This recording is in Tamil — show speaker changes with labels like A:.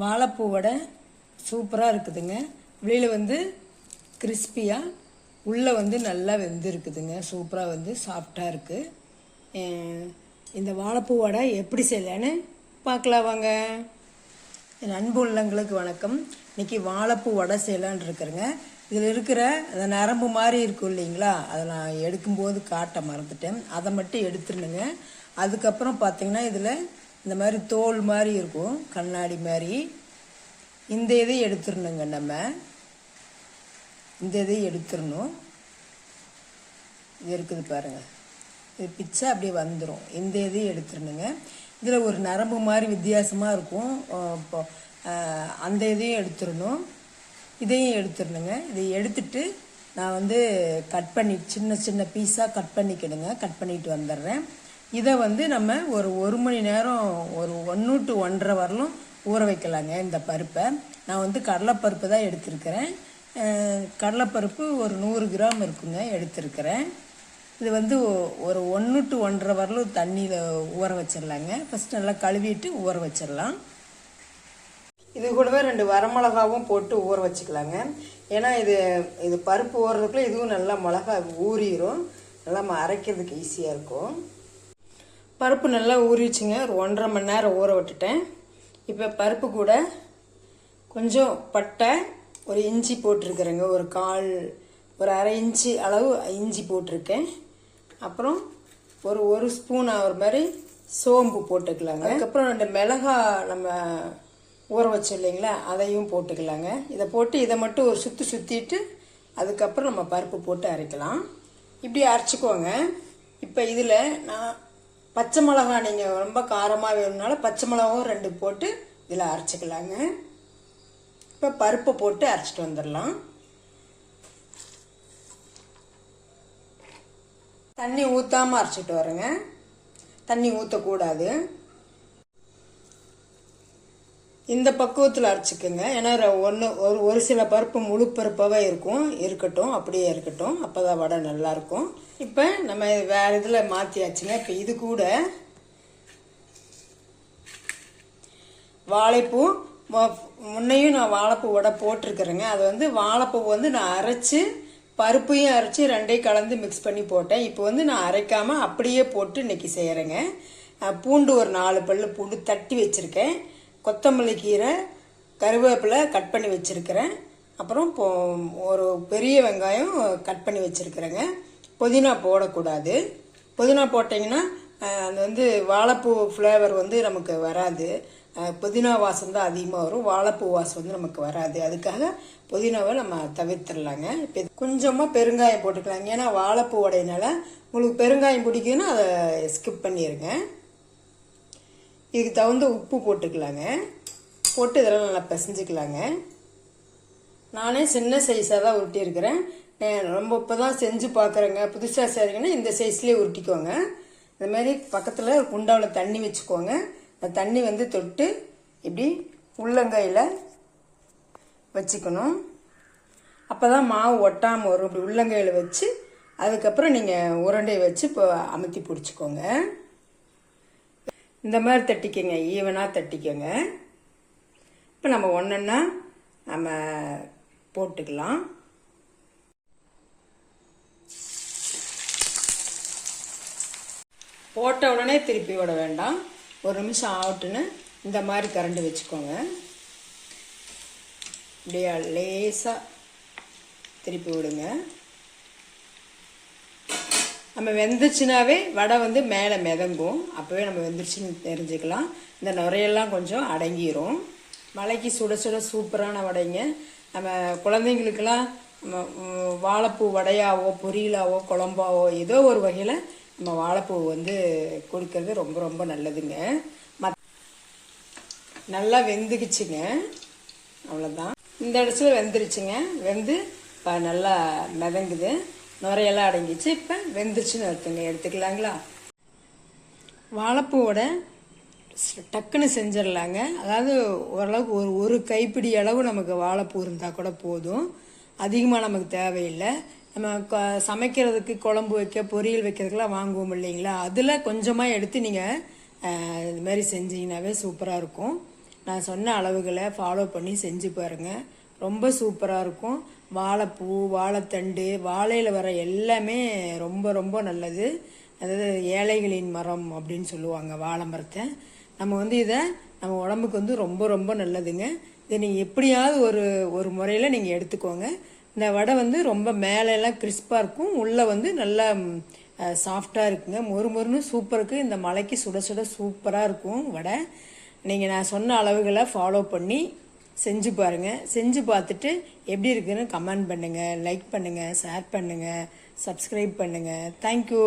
A: வாழைப்பூ வடை சூப்பராக இருக்குதுங்க. வெளியில் வந்து கிறிஸ்பியாக உள்ளே வந்து நல்லா வெந்திருக்குதுங்க. சூப்பராக வந்து சாஃப்டாக இருக்குது இந்த வாழைப்பூ வடை எப்படி செய்யலான்னு பார்க்கலாம் வாங்க. என் அன்பு உள்ளங்களுக்கு வணக்கம். இன்னைக்கு வாழைப்பூ வடை செய்யலான் இருக்கிறேங்க. இதில் இருக்கிற அந்த நரம்பு மாதிரி இருக்கும் இல்லைங்களா? அதை நான் எடுக்கும்போது காட்ட மறந்துட்டேன். அதை மட்டும் எடுத்துருணுங்க அதுக்கப்புறம் பார்த்தீங்கன்னா இதில் இந்த மாதிரி தோல் மாதிரி இருக்கும் கண்ணாடி மாதிரி. இந்த இதை எடுத்துடணுங்க நம்ம. இந்த இதை எடுத்துடணும். இது இருக்குது பாருங்கள் இது பிச்சை அப்படியே வந்துடும் இந்த இதையும் எடுத்துடணுங்க. இதில் ஒரு நரம்பு மாதிரி வித்தியாசமாக இருக்கும். இப்போ அந்த இதையும் எடுத்துடணும். இதையும் எடுத்துடணுங்க. இதை எடுத்துட்டு நான் வந்து கட் பண்ணி சின்ன சின்ன பீஸாக கட் பண்ணிக்கிடுங்க கட் பண்ணிட்டு வந்துடுறேன். இதை வந்து நம்ம ஒரு ஒரு மணி நேரம் ஒரு ஒன்று டு ஒன்றரை வரலும் ஊற வைக்கலாங்க இந்த பருப்பை. நான் வந்து கடலைப்பருப்பு தான் எடுத்திருக்கிறேன். கடலைப்பருப்பு ஒரு நூறு கிராம் இருக்குங்க எடுத்திருக்கிறேன். இது வந்து ஒரு ஒன்று டு ஒன்றரை வரலும் தண்ணியில் ஊற வச்சிடலாங்க. ஃபஸ்ட் நல்லா கழுவிட்டு ஊற வச்சிடலாம். இது கூடவே ரெண்டு வரமிளகாவும் போட்டு ஊற வச்சுக்கலாங்க. ஏன்னா இது இது பருப்பு ஊறுறதுக்குள்ளே இதுவும் நல்லா மிளகா ஊறிடும் நல்லா அரைக்கிறதுக்கு ஈஸியாக இருக்கும். பருப்பு நல்லா ஊறிச்சுங்க ஒரு ஒன்றரை மணி நேரம் ஊற விட்டுட்டேன். இப்போ பருப்பு கூட கொஞ்சம் பட்டை ஒரு இஞ்சி போட்டிருக்கிறேங்க. ஒரு கால் ஒரு அரை இன்ச்சு அளவு இஞ்சி போட்டிருக்கேன். அப்புறம் ஒரு ஒரு ஸ்பூன் ஆகிற மாதிரி சோம்பு போட்டுக்கலாங்க. அதுக்கப்புறம் ரெண்டு மிளகா நம்ம ஊற வச்சோம் இல்லைங்களா அதையும் போட்டுக்கலாங்க. இதை போட்டு இதை மட்டும் ஒரு சுற்றி சுற்றிட்டு அதுக்கப்புறம் நம்ம பருப்பு போட்டு அரைக்கலாம். இப்படி அரைச்சிக்கோங்க. இப்போ இதில் நான் பச்சை மிளகா நீங்கள் ரொம்ப காரமாக வேணும்னால பச்சை மிளகாவும் ரெண்டு போட்டு இதில் அரைச்சிக்கலாங்க. இப்போ பருப்பை போட்டு அரைச்சிட்டு வந்துடலாம். தண்ணி ஊற்றாமல் அரைச்சிட்டு வரேங்க. தண்ணி ஊற்றக்கூடாது இந்த பக்குவத்தில் அரைச்சிக்கோங்க. ஏன்னா ஒன்று ஒரு ஒரு சில பருப்பு முழு பருப்பாகவே இருக்கும். இருக்கட்டும் அப்படியே இருக்கட்டும். அப்போ தான் வடை நல்லாயிருக்கும். இப்போ நம்ம வேறு இதில் மாற்றியாச்சுங்க இப்போ இது கூட வாழைப்பூ முன்னையும் நான் வாழைப்பூ வடை போட்டிருக்கிறேங்க. அது வந்து வாழைப்பூ வந்து நான் அரைச்சி பருப்பையும் அரைச்சி ரெண்டையும் கலந்து மிக்ஸ் பண்ணி போட்டேன். இப்போ வந்து நான் அரைக்காமல் அப்படியே போட்டு இன்னைக்கு செய்கிறேங்க பூண்டு ஒரு நாலு பல்லு பூண்டு தட்டி வச்சுருக்கேன். கொத்தமல்லி கீரை கருவேப்பிலை கட் பண்ணி வச்சுருக்கிறேன். அப்புறம் பொ- ஒரு பெரிய வெங்காயம் கட் பண்ணி வச்சுருக்கிறேங்க. புதினா போடக்கூடாது. புதினா போட்டிங்கன்னா அது வந்து வாழைப்பூ ஃப்ளேவர் வந்து நமக்கு வராது. புதினா வாசம் தான் அதிகமாக வரும். வாழைப்பூ வாசம் வந்து நமக்கு வராது. அதுக்காக புதினாவை நம்ம தவிர்த்துடலாங்க. இப்போ கொஞ்சமாக பெருங்காயம் போட்டுக்கலாங்க. ஏன்னா வாழைப்பூ உடையினால உங்களுக்கு பெருங்காயம் பிடிக்குன்னா அதை ஸ்கிப் பண்ணிடுங்க இதுக்கு தகுந்த உப்பு போட்டுக்கலாங்க. போட்டு இதெல்லாம் நல்லா பிசைஞ்சிக்கலாங்க. நானே சின்ன சைஸாக தான் உருட்டியிருக்கிறேன். ரொம்ப இப்போ தான் செஞ்சு பார்க்குறேங்க. புதுசாக செய்கிறீங்கன்னா இந்த சைஸ்லேயே உருட்டிக்கோங்க. இந்த மாதிரி பக்கத்தில் குண்டாவில் தண்ணி வச்சுக்கோங்க. அந்த தண்ணி வந்து தொட்டு இப்படி உள்ளங்கையில் வச்சுக்கணும். அப்போ தான் மாவு ஒட்டாமல் வரும். இப்படி உள்ளங்கையில் வச்சு அதுக்கப்புறம் நீங்கள் உருண்டையை வச்சு இப்போ அமுத்தி பிடிச்சிக்கோங்க. இந்த மாதிரி தட்டிக்கோங்க ஈவனாக தட்டிக்கோங்க. இப்போ நம்ம ஒன்றுன்னா நம்ம போட்டுக்கலாம். போட்ட உடனே திருப்பி விட வேண்டாம். ஒரு நிமிஷம் ஆகட்டுன்னு இந்த மாதிரி கரண்டு வச்சுக்கோங்க. இப்படியா லேசாக திருப்பி விடுங்க. நம்ம வெந்துச்சுனாவே வடை வந்து மேலே மிதங்கும். அப்போவே நம்ம வெந்துருச்சுன்னு தெரிஞ்சுக்கலாம். இந்த நுரையெல்லாம் கொஞ்சம் அடங்கிரும். மலைக்கு சுட சுட சூப்பரான வடைங்க. நம்ம குழந்தைங்களுக்கெல்லாம் நம்ம வாழைப்பூ வடையாவோ பொரியலாவோ குழம்பாவோ ஏதோ ஒரு வகையில் நம்ம வாழைப்பூ வந்து கொடுக்கறது ரொம்ப ரொம்ப நல்லதுங்க. மத் நல்லா வெந்துக்குச்சுங்க அவ்வளோதான் இந்த இடத்துல வெந்துருச்சுங்க. வெந்து இப்போ நல்லா மிதங்குது. நுரையெல்லாம் அடங்கிச்சு. இப்போ வெந்துருச்சுன்னு அர்த்தங்க எடுத்துக்கலாங்களா? வாழைப்பூவோட டக்குன்னு செஞ்சிடலாங்க. அதாவது ஓரளவுக்கு ஒரு ஒரு கைப்பிடி அளவு நமக்கு வாழைப்பூ இருந்தால் கூட போதும். அதிகமாக நமக்கு தேவையில்லை. நம்ம க- சமைக்கிறதுக்கு குழம்பு வைக்க பொரியல் வைக்கிறதுக்கெல்லாம் வாங்குவோம் இல்லைங்களா? அதில் கொஞ்சமாக எடுத்து நீங்கள் இது மாதிரி செஞ்சீங்கன்னாவே சூப்பராக இருக்கும். நான் சொன்ன அளவுகளை ஃபாலோ பண்ணி செஞ்சு பாருங்கள் ரொம்ப சூப்பராக இருக்கும். வாழைப்பூ வாழைத்தண்டு வாழையில் வர எல்லாமே ரொம்ப ரொம்ப நல்லது. அதாவது ஏழைகளின் மரம் அப்படின்னு சொல்லுவாங்க வாழை மரத்தை. நம்ம வந்து இதை நம்ம உடம்புக்கு வந்து ரொம்ப ரொம்ப நல்லதுங்க. இதை நீங்கள் எப்படியாவது ஒரு ஒரு முறையில் நீங்கள் எடுத்துக்கோங்க. இந்த வடை வந்து ரொம்ப மேலெல்லாம் கிறிஸ்பாக இருக்கும். உள்ளே வந்து நல்லா சாஃப்டாக இருக்குங்க. மொறு மொறுன்னு சூப்பருக்கு இந்த மலைக்கு சுட சுட சூப்பராக இருக்கும் வடை. நீங்கள் நான் சொன்ன அளவுகளை ஃபாலோ பண்ணி செஞ்சு பாருங்கள் செஞ்சு பார்த்துட்டு எப்படி இருக்குன்னு கமெண்ட் பண்ணுங்கள் லைக் பண்ணுங்கள் ஷேர் பண்ணுங்கள் சப்ஸ்கிரைப் பண்ணுங்கள் தேங்க்யூ